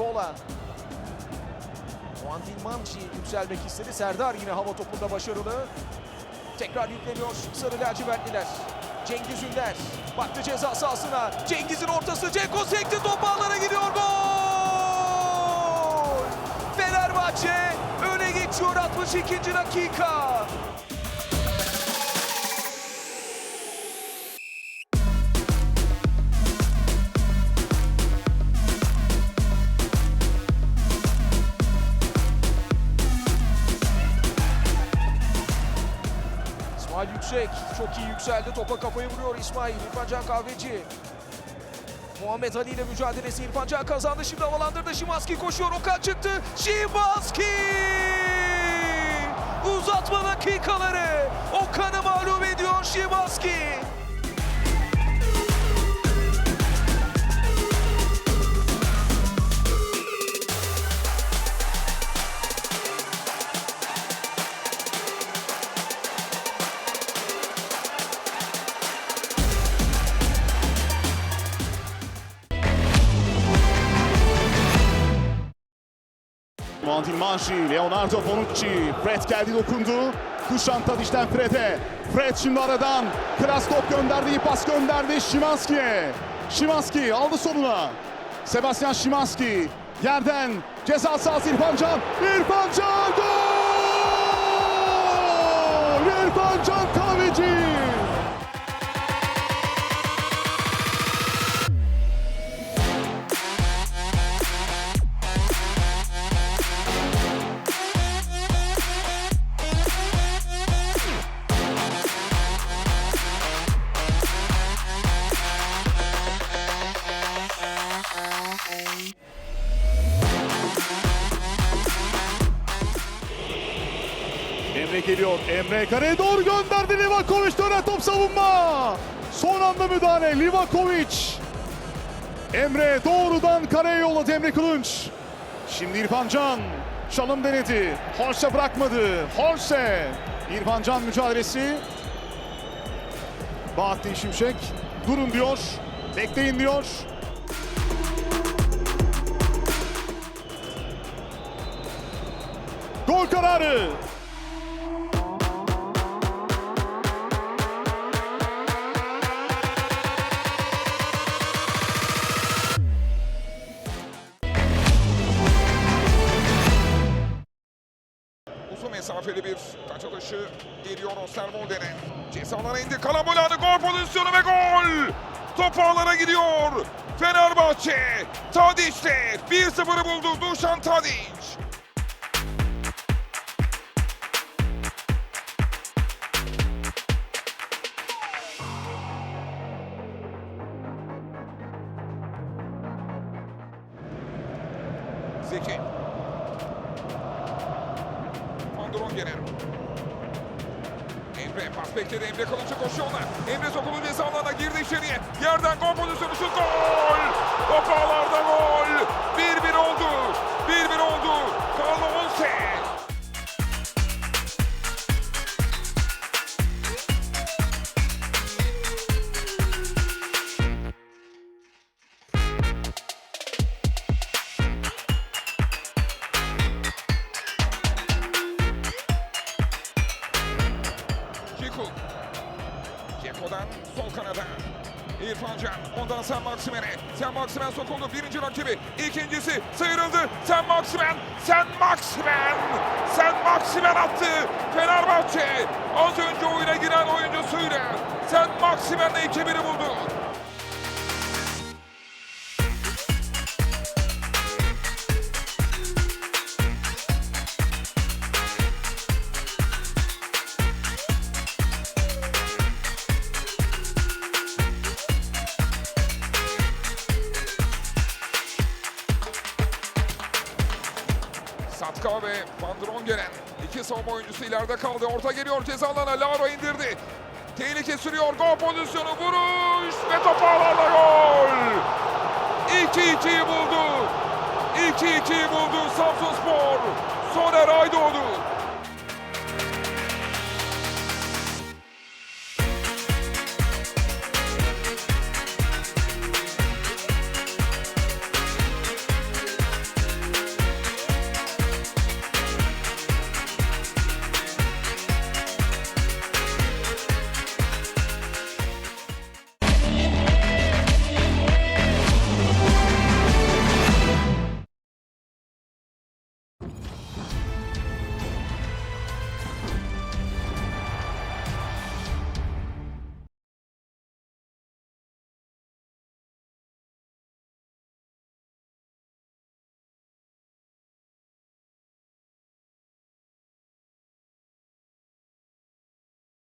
Barcola. Juan Manci yükselmek istedi. Serdar yine hava topunda başarılı. Tekrar yükleniyor Sarı lacivertliler. Cengiz Ünder baktı ceza sahasına. Cengiz'in ortası. Ceko sekti top ağlara gidiyor. Gol! Fenerbahçe öne geçiyor 62. dakika. Yüksek çok iyi yükseldi. Topa kafayı vuruyor İsmail. İrfan Can Kahveci. Muhammed Ali ile mücadelesi İrfan Can kazandı. Şimdi havalandırdı. Şimanski koşuyor. Okan çıktı. Şimanski! Uzatma dakikaları. Okan'ı mağlup ediyor Muadil Manji, Leonardo Bonucci, Fred geldi dokundu. Kuşan Tadiş'ten Fred'e. Fred şimdi aradan. Kraskop gönderdi, iyi pas gönderdi Şimanski'ye. Şimanski aldı sonuna. Sebastian Şimanski yerden ceza sahası İrfan Can. İrfan Can gol! İrfan Can Emre geliyor. Emre kareye doğru gönderdi Livakovic dönen top savunma. Son anda müdahale Livakovic. Emre doğrudan kareye yolladı Emre Kılınç. Şimdi İrfan Can çalım denedi. Horse bırakmadı. Horse. İrfan Can mücadelesi. Bahattin Şimşek durun diyor. Bekleyin diyor. Gol kararı. Uzun mesafeli bir taç atışı geliyor Osterwolder'e. Ceza alanına indi. Kalabolanı gol pozisyonu ve gol! Top ağlara gidiyor. Fenerbahçe Tadiç'te 1-0'ı buldu Dušan Tadić. Zeki. Van Drongen'e. Emre pas bekledi. Emre Kılıç'ı koşuyorlar. Emre sokuldu ceza alanına girdi içeriye. Yerden gol pozisyonu şut gol! Top Ceko'dan sol kanada. İrfan Can. Ondan Sen Maksimen'e. Sen Maksimen sokuldu. Birinci rakibi. İkincisi sıyrıldı. Sen Maksimen. Sen Maksimen. Sen Maksimen attı. Fenerbahçe. Az önce oyuna giren oyuncusuyla. Sen Maksimen'le 2-1'i buldu. Satka ve Van Drongelen iki savunma oyuncusu ileride kaldı. Orta geliyor ceza alanına. Lara indirdi. Tehlike sürüyor. Gol pozisyonu. Vuruş ve top ağlarla gol. 2-2'yi buldu. 2-2'yi buldu Samsunspor. Soner Aydoğdu.